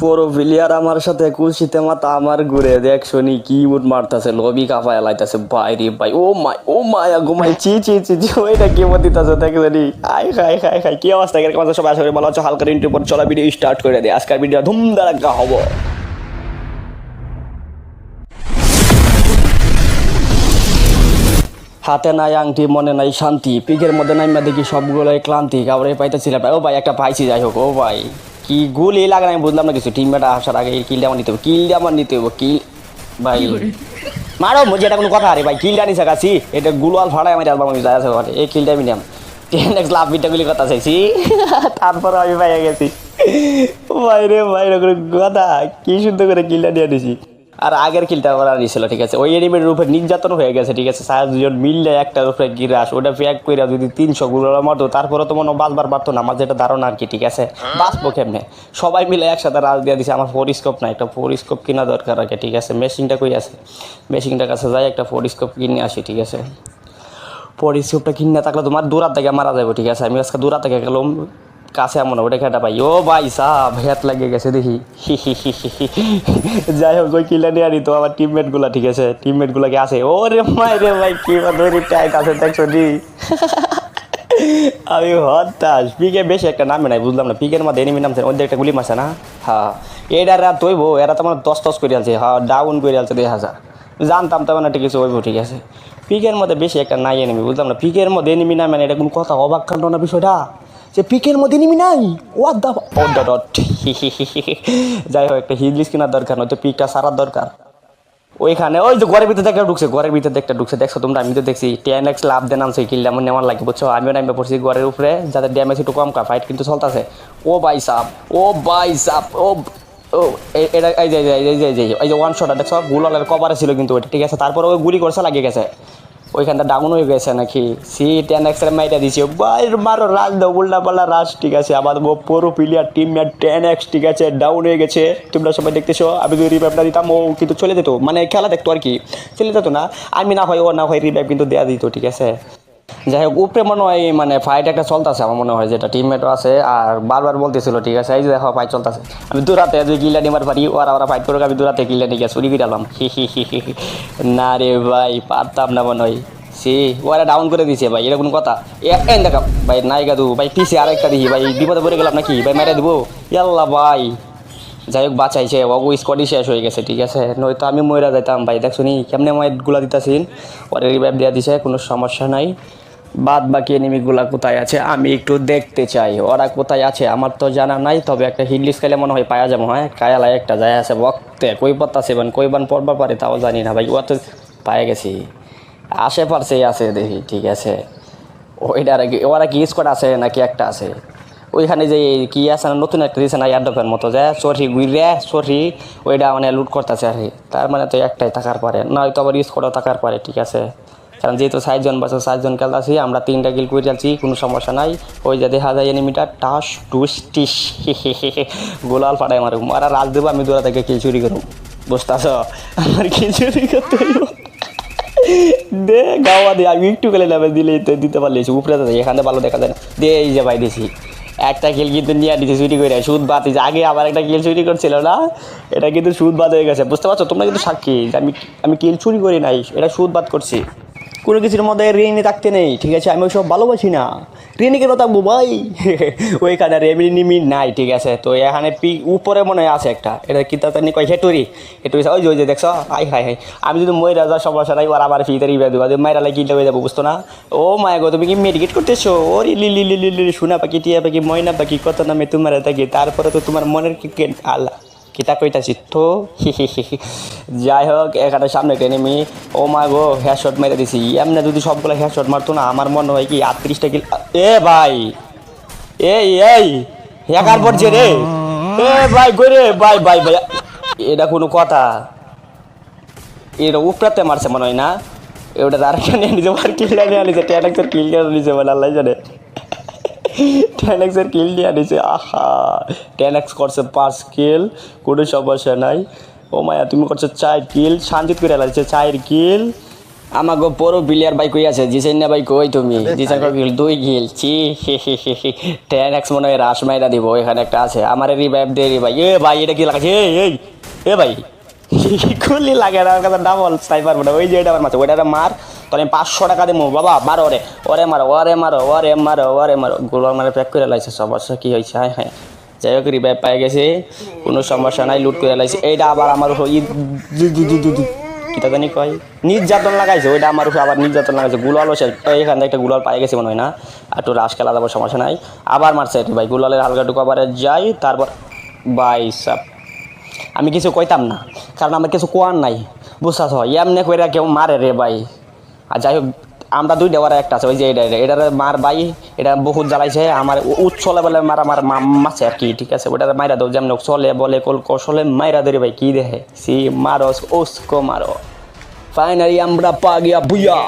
পুরো প্লেয়ার আমার সাথে কুলসিতে মাথা আমার ঘুরে দেখ, শুনি কি মুড মারতাছে, লবি কাফায় ভাই রে ভাই, ও মাই ও মায়া ঘুমাই চি চি চি চি ওইটা কি মত দিতাছে, দেখ জানি আই খাই খাই খাই কি অবস্থা এরকম আছে সবাই? আসলে ভালো আছে, হালকা ইন্টু পর চলা ভিডিও স্টার্ট করে দে আজকের ভিডিও ধুমধারাক্কা হব। হাতে নাই আংটি, মনে নাই শান্তি পিকের মধ্যে নাইমা দেখি সবগুলোই ক্লান্তি, কাউরে পাইতেছিলাম ও ভাই, একটা পাইছি, যাই হোক, ও ভাই। কি গুলি লাগে না আমি বুঝলাম না কিছু। টিমমেট আসার আগে কিলটা আমার নিতে হবে। কিলটা আমার নিতে হবে কিল ভাই মারো যেটা কোনো কথা আরে ভাই কিলটা নিছে কাছি। এটা গুলাল ফাড়ায় আমি অ্যালবাম আমি যাই আছে এই কিলটা আমি নিলাম। টেন এক্স লাভ বিটা গুলি কথা চাইছি। তারপর আমি পাইয়া গেছি। ভাই রে ভাই কথা। কি সুন্দর করে কিলটা নিয়ে নিছি। আর আগের কিলটা ওরা নিছিল, ঠিক আছে? ওই এনিমের উপরে নির্যাতন হয়ে গেছে, ঠিক আছে? সারা দুজন মিললে একটার উপরে গিরাস ওটা প্যাক করে যদি তিনশো গুলো মারতো, তারপরে তো মনে বাঁচবার পারতো না, আমার যেটা ধারণা আর কি, ঠিক আছে? বাঁচবো কেমনে? সবাই মিলে একসাথে রাজ দিয়ে দিছে, আমার ফোরিস্কোপ নাই, একটা ফোরিস্কোপ কিনা দরকার আছে ঠিক আছে? মেশিনটা কই আছে? মেশিনটার কাছে যাই, একটা ফোরিস্কোপ কিনে আসি, ঠিক আছে? পরিস্কোপটা কিনে থাকলে তোমার দূরাত থেকে মারা যাবে ঠিক আছে? আমি আজকে দূরাত থেকে গেলাম কাছে এমন ওটা খেটা পাই। ও ভাই সাহ হেত লাগে গেছে দেখি। যাই হোক ওই কিলা নিয়ে আনি তো, আমার টিমমেটগুলা, ঠিক আছে? টিমমেট গুলাকে আছে? ও রে মাই রে ভাই, কি ধরি টাইট আছে, দেখছ নি? আমি হতাশ। পিকে বেশি একটা নামে নাই, বুঝলাম না। পিকের মধ্যে এনিমি নামছে ওদের একটা গুলি মারছে না? হ্যাঁ এটা রাত হইব, এরা তো আমার দশ দশ করে আলছে হ্যাঁ ডাউন করে আলছে দেড় হাজার। জানতাম তো না ঠিক আছে হইব, ঠিক আছে? পিকের মধ্যে বেশি একটা নাই এনিমি বুঝলাম না? পিকের মধ্যে এনিমি নামে না এটা কোনো কথা অবাক কাণ্ড না বিষয়টা? যে পিকের মধ্যে এনিমি নাই? ওয়াট দা ও ডট ডট যাই হোক, একটা হিজলিস কেনার দরকার, নয়তো পিকটা সারার দরকার। ওইখানে, ওই যে ঘরের ভিতরে একটা ঢুকছে, ঘরের ভিতরে একটা ঢুকছে। দেখছ তোমরা, আমি তো দেখছি টেন এক্স লাভ দেন আনছে কিনলে আমার নেওয়ার লাগে, বুঝছ? আমিও নামে পড়ছি ঘরের উপরে, যাতে ড্যামেজ একটু কম কা ফাইট কিন্তু চলতেছে। ও বাই সাপ ও বাই সাপ ও ও এটা, এই যে এই যে এই যে ওয়ান শট দেখছ? গুলালের কভারে ছিল কিন্তু ওইটা, ঠিক আছে? তারপরে ওই গুলি করছে, লাগিয়ে গেছে। ওইখানটা ডাউন হয়ে গেছে নাকি? সি টেন এক্সের মাইটা দিছি। বাইর মারো, রাজ দাও, উল্টা পাল্লা রাজ, ঠিক আছে? ও পুরো player team mate ten X ঠিক আছে? ডাউন হয়ে গেছে। তোমরা সবাই দেখতেছো? আমি যদি রিভাইভটা দিতাম, ও কিন্তু চলে যেত। মানে খেলা দেখতো আর কি। চলে যেত না। আমি না হয় ও না হয় রিভাইভ কিন্তু দেওয়া দিত, ঠিক আছে? যাই হোক, উপরে মনে হয় মানে ফাইট একটা চলতেছে আমার মনে হয়, যেটা টিমমেটও আছে আর বারবার বলতেছিল, ঠিক আছে? এই যে দেখো ফাইট চলতেছে। আমি দূরাতে যদি কিল্লা নিবার পারি ওরা ওরা ফাইট করুক, আমি দূরাতে কিল্লা নিয়ে চুরি করে এলাম হি হি হি হি হি। না রে ভাই, পারতাম না মনে হয়। সে ওরা ডাউন করে দিছে ভাই, এটা কোনো কথা। এই দেখা, ভাই, নাই গাদু ভাই টিসি আর একটা দিই ভাই, বিপদে পড়ে গেলাম নাকি? ভাই, মেরে দেবো। ইয়াল্লা ভাই। যাই হোক, বাঁচাইছে অগু স্কোয়াডই শেষ হয়ে গেছে, ঠিক আছে? নয়তো আমি ময়রা যাইতাম, ভাই, দেখছ নি, কেমনে মাইটগুলা দিতাছিন? ওরা রিভাইভ দেওয়া দিছে, কোনো সমস্যা নাই। বাদ বাকি এনিমিগুলা কোথায় আছে, আমি একটু দেখতে চাই। ওরা কোথায় আছে, আমার তো জানা নাই, তবে একটা হিডলিস খেলে মনে হয় পায়া যাব হ্যাঁ? কায়ালায় একটা যায় আছে, বক্তে। কই পত্তা সেবেন কই বান পড়বার পারে, তাও জানি না, ভাই, ও তো পায়ে গেছি। আশেপাশেই আছে দেখি, ঠিক আছে। ওইটার কি ওরা কি স্কোয়াড আছে নাকি একটা আছে? ওইখানে যে কি আছে না, নতুন একটা দিয়েছে না ইয়ারডপের মতো, যে সরি গুইরে সরি, ওইটা মানে লুট করতেছে আর কি। তার মানে তো একটাই থাকার পারে, নয়তো আবার স্কোয়াডও থাকার পারে, ঠিক আছে। কারণ যেহেতু ষাটজন বছর ষাটজন খেলতেছি, আমরা তিনটা গিল করে যাচ্ছি কোনো সমস্যা নাই। ওই যে দেখা যায় এনিমিটার টাস, টুস, টিস গোলাল ফাটাই মারুম আর রাজ দেবো, আমি দূরা থেকে চুরি করুম বুঝতেছ? আমার চুরি করতে। দে, গাওয়া দে, আমি একটু গেলে নামে দিলে দিতে পারলে উপরে এখানে ভালো দেখা যায় না। দে, এই যে ভাই দিছি। একটা কিল কিন্তু নিয়ে দিতে চুরি করে, সুদ বাদ হয়েছে আগে আবার একটা কিল চুরি করছিল না? এটা কিন্তু সুদ বাদ হয়ে গেছে। বুঝতে পারছ? তোমরা কিন্তু সাক্ষী আমি আমি কিল চুরি করি নাই, এটা সুদ বাদ করছি। কোনো কিছুর মধ্যে ঋণে থাকতে নেই। ঠিক আছে? আমি ওইসব ভালোবাসি না। ঋণে কেন থাকব ভাই। ওইখানে আর এমনি নিমি নাই, ঠিক আছে? তো এখানে পি, উপরে মনে হয় আছে একটা। এটা কি তাতে কয়, হেটুরি? হেটুরি ওই যে দেখছ? আই, হাই হাই। আমি যদি মই রাজা সমস্যা নাই ওর আবার ফিতে রিবে দেবো। মায়ের আলাই কিনতে হয়ে যাব, বুঝতো না? ও মায়া গো, তুমি কি মেডিকেট করতেছো? ও রি লি লি লি লি সোনা পাখি, টিয়া পাখি, ময়না পাখি, কত নামে তোমার থাকি। তারপরে তো তোমার মনের কে- আল্লাহ। কিতা কইতাছি? তো যাই হোক এখানে সামনে টেনে মি ও মা গো হেয়ার শট মেরে দিছি। এমনি যদি সবগুলো হেয়ার শট মারতো না, আমার মনে হয় কি আটত্রিশটা কিল এ ভাই! এই এই! একার পড়ছে রে! এ ভাই গো রে? ভাই ভাই ভাই। এটা কোনো কথা। এটা উপরাতে মারছে মনে হয় না। ওটা আর নিয়ে নিজে মার কিল নিয়ে আনিছে টেন কিল নিয়ে নিছে বলে, আল্লাহ জানে। টেন এক্সের কিল নিয়ে আনিছে আহা। টেন এক্স করছে পাঁচ কিল কোনো সমস্যা নাই। ও মায়া তুমি করছ চার কিল শান্তিত করে লাগছে চার কিল আমাকে পরো প্লেয়ার ভাই কই আছে? জিসেন না ভাই কই তুমি? জিসেন গিল দুই গিল চি টেন এক্স মনে হয় রাস মাইরা দিব এখানে একটা আছে। আমার রিভাইভ দে রে ভাই। এ ভাই এটা কি লাগাছে এই এই এ ভাই। খুললি লাগে না কথা ডাবল স্নাইপার বড় ওই যে এটা আমার মাথা ওইটা মার। তোর আমি পাঁচশো টাকা দেবো বাবা, মারো ওরে। ওরে মারো ওরে মারো ওরে মারো ওরে মারো। গোলার মারে প্যাক করে লাইছে সমস্যা কি হয়েছে হ্যাঁ হ্যাঁ। যাই হোক রিভাইভ পাই গেছে, কোনো সমস্যা নাই লুট করে লাইছে। এইটা আবার আমার কিতা জানি কয়? নির্যাতন লাগাইছে, ওইটা আমার উপর আবার নির্যাতন লাগাইছে। গুলাল শেষ। এখান থেকে একটা গুলাল পাই গেছে মনে হয় না। একটু রাস খেলা যাব সমস্যা নাই। আবার মারছে ভাই গুলালের হালকা টুকু আবার যাই, তারপর বাই সাপ আমি কিছু কইতাম না, কারণ আমার কিছু কোয়ার নাই। বুঝছাস হয় এমনি কইরা কেউ মারে রে ভাই। আর যাই হোক, আমরা দুই দেওয়ার একটা আছে, ওই যে এটা এটা, এটার মার বাই, এটা বহুত জ্বালাইছে, আমার উচ্ছলে বলে মারা মার মাছে আর কি, ঠিক আছে ওটা মাইরা দাও, যেমন চলে, বলে, কল কৌশলে মাইরা ধরে ভাই, কি দেখে? সি মারো, ওসকো মারো। ফাইনালি আমরা পা গিয়া বুয়া